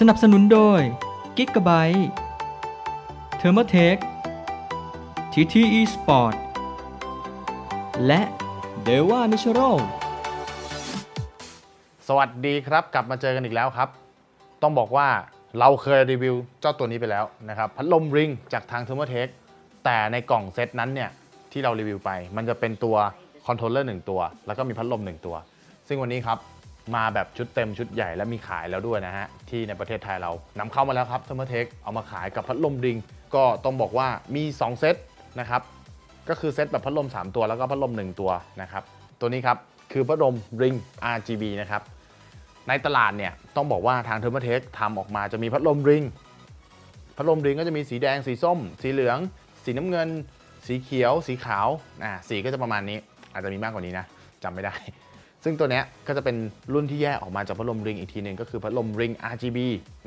สนับสนุนโดย g i g a b y t e t h e r m o t e c h TTE Sport และ d e v a Natural สวัสดีครับ กลับมาเจอกันอีกแล้วครับ ต้องบอกว่าเราเคยรีวิวเจ้าตัวนี้ไปแล้วนะครับ พัดลมริงจากทาง t h e r m o t e c h แต่ในกล่องเซตนั้นเนี่ย ที่เรารีวิวไป มันจะเป็นตัวคอนโทรลเลอร์หนึ่งตัว แล้วก็มีพัดลมหนึ่งตัว ซึ่งวันนี้ครับ มาแบบชุดเต็มชุดใหญ่และมีขายแล้วด้วยนะฮะ ที่ในประเทศไทยเรานำเข้ามาแล้วครับ t h e r m o t e c h เอามาขายกับพัดลมริง ก็ต้องบอกว่ามี 2 เซตนะครับ ก็คือเซตแบบพัดลม 3 ตัวแล้วก็พัดลม 1 ตัวนะครับ ตัวนี้ครับ คือพัดลม Ring RGB นะครับ ในตลาดเนี่ยต้องบอกว่าทางเทอร์ t เทคทำออกมาจะมีพัดลมริงพัดลมริงก็จะมีสีแดงสีส้ม สีเหลือง สีน้ำเงิน สีเขียว สีขาวอ่าสีก็จะประมาณนี้ อาจจะมีมากกว่านี้นะจำไม่ได้ ซึ่งตัวเนี้ยก็จะเป็นรุ่นที่แยกออกมาจากพัดลมริงอีกทีหนึ่งก็คือพัดลมริง RGB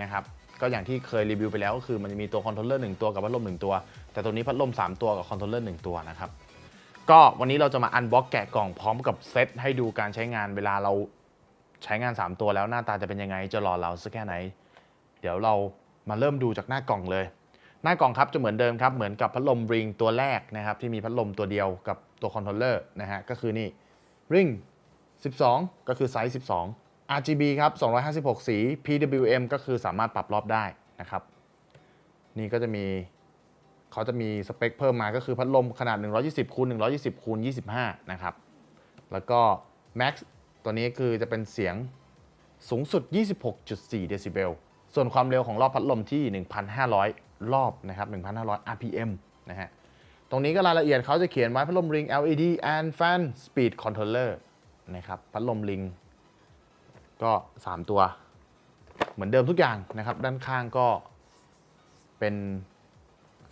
นะครับก็อย่างที่เคยรีวิวไปแล้วก็คือมันจะมีตัวคอนโทรลเลอร์หนึ่งตัวกับพัดลมหนึ่งตัว แต่ตัวนี้พัดลม 3 ตัวกับคอนโทรลเลอร์หนึ่งตัวนะครับก็วันนี้เราจะมาอันบ็อกแกะกล่องพร้อมกับเซตให้ดูการใช้งานเวลาเราใช้งาน 3 ตัวแล้วหน้าตาจะเป็นยังไงจะหล่อเราสักแค่ไหน เดี๋ยวเรามาเริ่มดูจากหน้ากล่องเลย หน้ากล่องครับจะเหมือนเดิมครับเหมือนกับพัดลมริงตัวแรกนะครับที่มีพัดลมตัวเดียวกับตัวคอนโทรลเลอร์นะฮะก็คือนี่ริง 12 ก็คือไซส์ 12 RGB ครับ 256 สี PWM ก็คือสามารถปรับรอบได้นะครับ นี่ก็จะมีเขาจะมีสเปคเพิ่มมาก็คือพัดลมขนาด 120คูณ120คูณ25 นะครับ แล้วก็ Max ตัวนี้คือจะเป็นเสียงสูงสุด 26.4 เดซิเบล ส่วนความเร็วของรอบพัดลมที่ 1,500 รอบนะครับ 1,500 RPM นะฮะ ตรงนี้ก็รายละเอียดเขาจะเขียนไว้พัดลม Ring LED and Fan Speed Controller นะครับพัดลม Ring ก็ 3 ตัว เหมือนเดิมทุกอย่างนะครับ ด้านข้างก็เป็น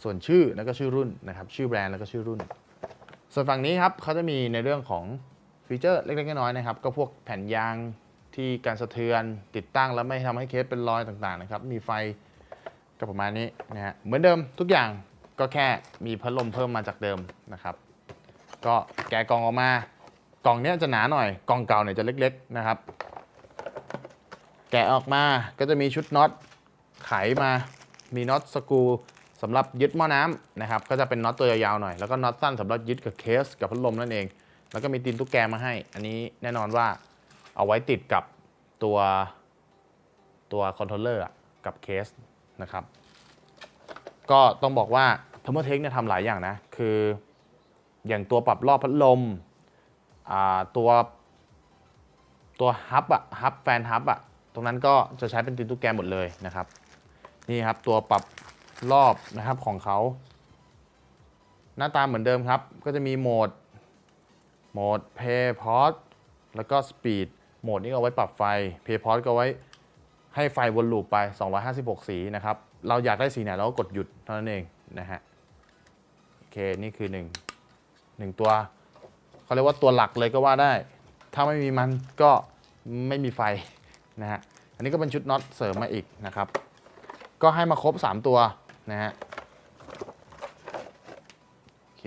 ส่วนชื่อแล้วก็ชื่อรุ่นนะครับ ชื่อแบรนด์แล้วก็ชื่อรุ่น ส่วนฝั่งนี้ครับเขาจะมีในเรื่องของฟีเจอร์เล็กๆน้อยๆนะครับ ก็พวกแผ่นยางที่การสะเทือนติดตั้งแล้วไม่ทำให้เคสเป็นรอยต่างๆนะครับ มีไฟก็ประมาณนี้นะฮะเหมือนเดิมทุกอย่างก็แค่มีพัดลมเพิ่มมาจากเดิมนะครับ ก็แกะกล่องออกมา กล่องเนี้ยจะหนาหน่อย กล่องเก่าเนี่ยจะเล็กๆนะครับ แกะออกมาก็จะมีชุดน็อตไขมา มีน็อตสกรูสำหรับยึดหม้อน้ำนะครับ ก็จะเป็นน็อตตัวยาวๆหน่อยแล้วก็น็อตสั้นสำหรับยึดกับเคสกับพัดลมนั่นเอง แล้วก็มีตีนตุ๊กแกมาให้ อันนี้แน่นอนว่าเอาไว้ติดกับตัวตัวคอนโทรลเลอร์กับเคสนะครับ ก็ต้องบอกว่าเทอร์โมเทคเนี่ยทำหลายอย่างนะ คืออย่างตัวปรับรอบพัดลม ตัวตัวฮับอะฮับแฟนฮับอะตรงนั้นก็จะใช้เป็นตีนตุ๊กแกหมดเลยนะครับ นี่ครับตัวปรับรอบนะครับของเขา หน้าตาเหมือนเดิมครับ ก็จะมีโหมดโหมด Play Pause แล้วก็ Speed โหมดนี้ก็เอาไว้ปรับไฟ Play Pause ก็ไว้ให้ไฟวนลูปไป 256 สีนะครับ เราอยากได้สีไหนเราก็กดหยุดเท่านั้นเองนะฮะ โอเค นี่คือ 1 1 ตัว เขาเรียกว่าตัวหลักเลยก็ว่าได้ ถ้าไม่มีมันก็ไม่มีไฟนะฮะอันนี้ก็เป็นชุดน็อตเสริมมาอีกนะครับ ก็ให้มาครบ 3 ตัวนะฮะโอเค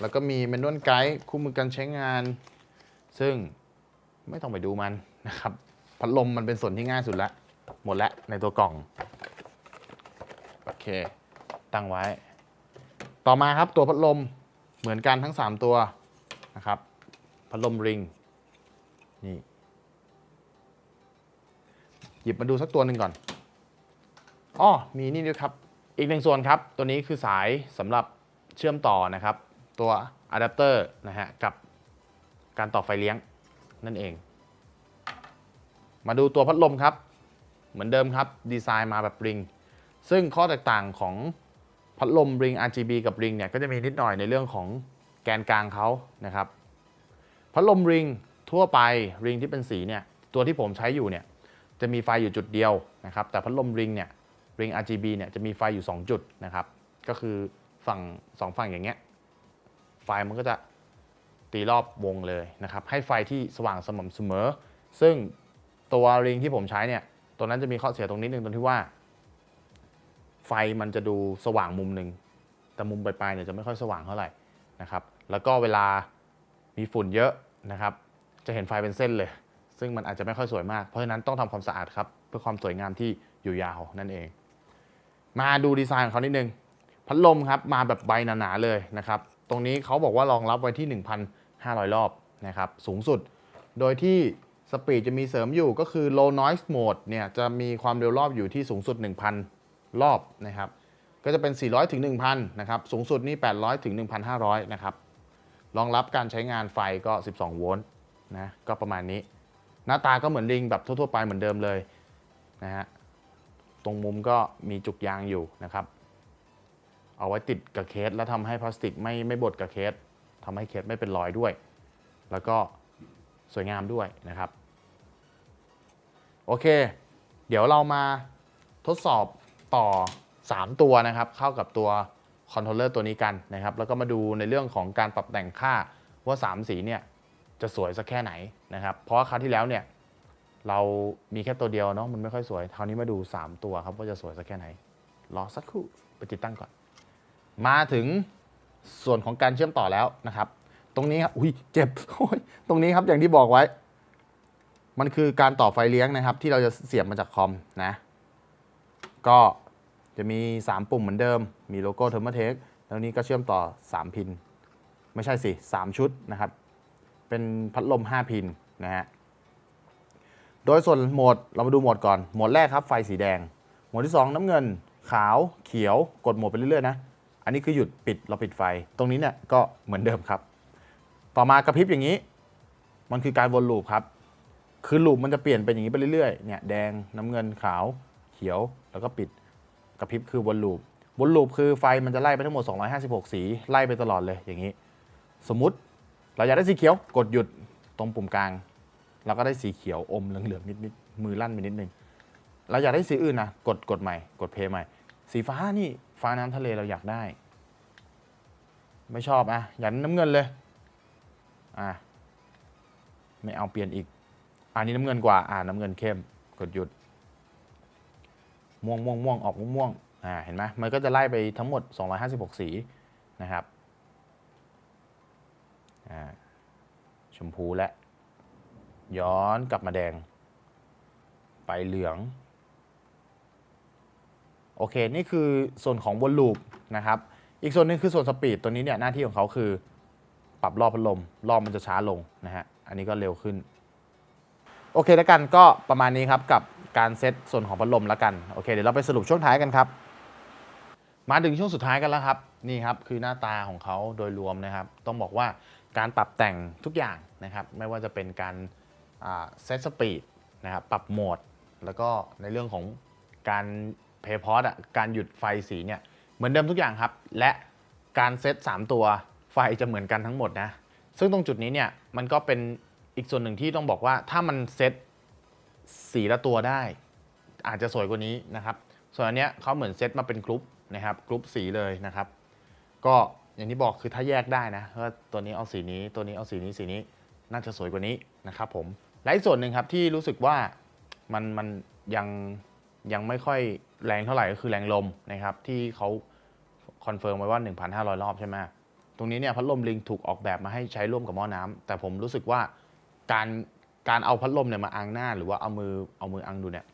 แล้วก็มีเมนวลไกด์คู่มือการใช้งาน ซึ่งไม่ต้องไปดูมันนะครับพัดลมมันเป็นส่วนที่ง่ายสุดละหมดล้วในตัวกล่องโอเค ตั้งไว้ ต่อมาครับตัวพัดลม เหมือนกันทั้ง 3 ตัวนะครับพัดลมริงนี่หยิบมาดูสักตัวหนึ่งก่อนอ้อมีนี่ด้วยครับ อีกหนึ่งส่วนครับ ตัวนี้คือสายสำหรับเชื่อมต่อนะครับ ตัวอะแดปเตอร์นะฮะกับการต่อไฟเลี้ยงนั่นเอง มาดูตัวพัดลมครับ เหมือนเดิมครับ ดีไซน์มาแบบริง ซึ่งข้อแตกต่างของ พัดลมริง RGB กับริงเนี่ยก็จะมีนิดหน่อยในเรื่องของแกนกลางเขานะครับ พัดลมริงทั่วไปริงที่เป็นสีเนี่ยตัวที่ผมใช้อยู่เนี่ยจะมีไฟอยู่จุดเดียวนะครับ แต่พัดลมริงเนี่ยริง RGB เนี่ยจะมีไฟอยู่ 2 จุดนะครับ ก็คือฝั่งสองฝั่งอย่างเงี้ยไฟมันก็จะตีรอบวงเลยนะครับ ให้ไฟที่สว่างสม่ำเสมอ ซึ่งตัวริงที่ผมใช้เนี่ยตัวนั้นจะมีข้อเสียตรงนิดนึงตรงที่ว่า ไฟมันจะดูสว่างมุมหนึ่งแต่มุมปลายๆเนี่ยจะไม่ค่อยสว่างเท่าไหร่นะครับ แล้วก็เวลามีฝุ่นเยอะนะครับ จะเห็นไฟเป็นเส้นเลย ซึ่งมันอาจจะไม่ค่อยสวยมาก เพราะฉะนั้นต้องทำความสะอาดครับ เพื่อความสวยงามที่อยู่ยาวนั่นเอง มาดูดีไซน์ของเขานิดนึง พัดลมครับมาแบบใบหนาๆเลยนะครับ ตรงนี้เขาบอกว่ารองรับไว้ที่ 1,500 รอบนะครับ สูงสุด โดยที่สปีดจะมีเสริมอยู่ก็คือ low noise mode เนี่ยจะมีความเร็วรอบอยู่ที่สูงสุด 1,000 รอบนะครับ ก็จะเป็น 400ถึง1,000นะครับ สูงสุดนี่ 800ถึง1,500 นะครับ รองรับการใช้งานไฟก็ 12 โวลต์นะ ก็ประมาณนี้ หน้าตาก็เหมือนลิงแบบทั่วๆไปเหมือนเดิมเลยนะฮะ ตรงมุมก็มีจุกยางอยู่นะครับ เอาไว้ติดกับเคสแล้วทำให้พลาสติกไม่ไม่บดกับเคสทำให้เคสไม่เป็นรอยด้วย แล้วก็สวยงามด้วยนะครับ โอเค เดี๋ยวเรามาทดสอบ ต่อ 3 ตัวนะครับเข้ากับตัวคอนโทรลเลอร์ตัวนี้กันนะครับแล้วก็มาดูในเรื่องของการปรับแต่งค่าว่า 3 สีเนี่ยจะสวยสักแค่ไหนนะครับเพราะว่าคราวที่แล้วเนี่ยเรามีแค่ตัวเดียวเนาะมันไม่ค่อยสวยคราวนี้มาดู 3 ตัวครับว่าจะสวยสักแค่ไหนรอสักครู่ไปติดตั้งก่อน มาถึงส่วนของการเชื่อมต่อแล้วนะครับ ตรงนี้ครับอุ้ยเจ็บโอ้ยตรงนี้ครับอย่างที่บอกไว้ มันคือการต่อไฟเลี้ยงนะครับ ที่เราจะเสียบมาจากคอมนะ ก็จะมี 3 ปุ่มเหมือนเดิม มีโลโก้เทอร์มเทคแล้วนี้ก็เชื่อมต่อ 3 พิน ไม่ใช่สิ 3 ชุดนะครับ เป็นพัดลม 5 พินนะฮะ โดยส่วนโหมดเรามาดูโหมดก่อน โหมดแรกครับไฟสีแดง โหมดที่ 2 น้ำเงิน ขาวเขียว กดโหมดไปเรื่อยๆนะ อันนี้คือหยุดปิดเราปิดไฟ ตรงนี้เนี่ยก็เหมือนเดิมครับ ต่อมากระพริบอย่างนี้ มันคือการวนลูปครับ คือลูปมันจะเปลี่ยนเป็นอย่างนี้ไปเรื่อยๆ เนี่ยแดงน้ำเงินขาว เขียวแล้วก็ปิดกระพริบคือวนลูปวนลูปคือไฟมันจะไล่ไปทั้งหมด 256 สีไล่ไปตลอดเลยอย่างนี้ สมมติเราอยากได้สีเขียวกดหยุดตรงปุ่มกลาง เราก็ได้สีเขียวอมเหลืองๆนิดๆมือลั่นไปนิดนึงเราอยากได้สีอื่นนะกดกดใหม่ กดเพย์ใหม่ สีฟ้านี่ฟ้าน้ำทะเลเราอยากได้ ไม่ชอบอะอยากน้ำเงินเลยอะไม่เอาเปลี่ยนอีกอันนี้น้ำเงินกว่าอ่าน้ำเงินเข้มกดหยุด ม่วงม่วงม่วงออกม่วงม่วงอ่าเห็นไหมมันก็จะไล่ไปทั้งหมด 256 สีนะครับอ่าชมพูและ ย้อนกลับมาแดง ไปเหลือง โอเค นี่คือส่วนของวนลูปนะครับ อีกส่วนหนึงคือส่วนสปีดตัวนี้เนี่ยหน้าที่ของเขาคือปรับรอบพัดลม รอบมันจะช้าลงนะฮะ อันนี้ก็เร็วขึ้น โอเคแล้วกันก็ประมาณนี้ครับกับ การเซตส่วนของพัดลมแล้วกัน โอเค เดี๋ยวเราไปสรุปช่วงท้ายกันครับ มาถึงช่วงสุดท้ายกันแล้วครับ นี่ครับคือหน้าตาของเขาโดยรวมนะครับ ต้องบอกว่าการปรับแต่งทุกอย่างนะครับ ไม่ว่าจะเป็นการเซตสปีดนะครับ ปรับโหมด แล้วก็ในเรื่องของการเพย์พอตอะ การหยุดไฟสีเนี่ย เหมือนเดิมทุกอย่างครับ และการเซต3 ตัวไฟจะเหมือนกันทั้งหมดนะ ซึ่งตรงจุดนี้เนี่ย มันก็เป็นอีกส่วนหนึ่งที่ต้องบอกว่าถ้ามันเซต สีละตัวได้ อาจจะสวยกว่านี้นะครับ ส่วนอันเนี้ยเขาเหมือนเซตมาเป็นกรุ๊ปนะครับกรุ๊ปสีเลยนะครับ ก็อย่างที่บอกคือถ้าแยกได้นะว่าตัวนี้เอาสีนี้ตัวนี้เอาสีนี้สีนี้น่าจะสวยกว่านี้นะครับผมและอีกส่วนหนึ่งครับที่รู้สึกว่ามันมันยังยังไม่ค่อยแรงเท่าไหร่ก็คือแรงลมนะครับที่เขาคอนเฟิร์มไว้ว่า 1,500 รอบใช่ไหมตรงนี้เนี่ยพัดลมลิงถูกออกแบบมาให้ใช้ร่วมกับหม้อน้ำแต่ผมรู้สึกว่าการ การเอาพัดลมเนี่ยมาอังหน้า หรือว่าเอามือเอามืออังดูเนี่ย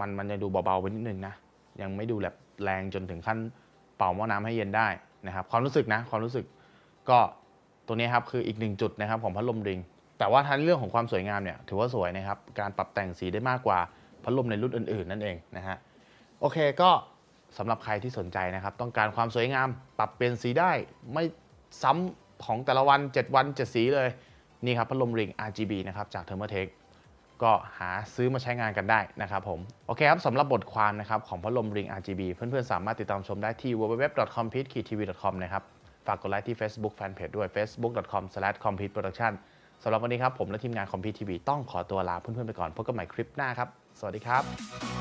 มันมันจะดูเบาๆไปนิดนึงนะ ยังไม่ดูแบบแรงจนถึงขั้นเป่าหม้อน้ำให้เย็นได้นะครับ ความรู้สึกนะ ความรู้สึกก็ตัวนี้ครับคืออีกหนึ่งจุดนะครับของพัดลมริง แต่ว่าทั้งเรื่องของความสวยงามเนี่ยถือว่าสวยนะครับ การปรับแต่งสีได้มากกว่าพัดลมในรุ่นอื่น ๆ นั่นเองนะฮะโอเคก็สำหรับใครที่สนใจนะครับ ต้องการความสวยงามปรับเปลี่ยนสีได้ไม่ซ้ำของแต่ละวัน 7 วัน 7 สีเลย นี่ครับพัดลมริง RGB นะครับจาก Thermaltake ก็หาซื้อมาใช้งานกันได้นะครับผม โอเคครับสำหรับบทความนะครับของพัดลม Ring RGB เพื่อนๆ สามารถติดตามชมได้ที่ www.compete-tv.com นะครับ ฝากกดไลค์ที่ Facebook Fanpage ด้วย facebook.com/competeproduction สำหรับวันนี้ครับผมและทีมงาน Compete TV ต้องขอตัวลาเพื่อนๆไปก่อนพบกันใหม่คลิปหน้าครับ สวัสดีครับ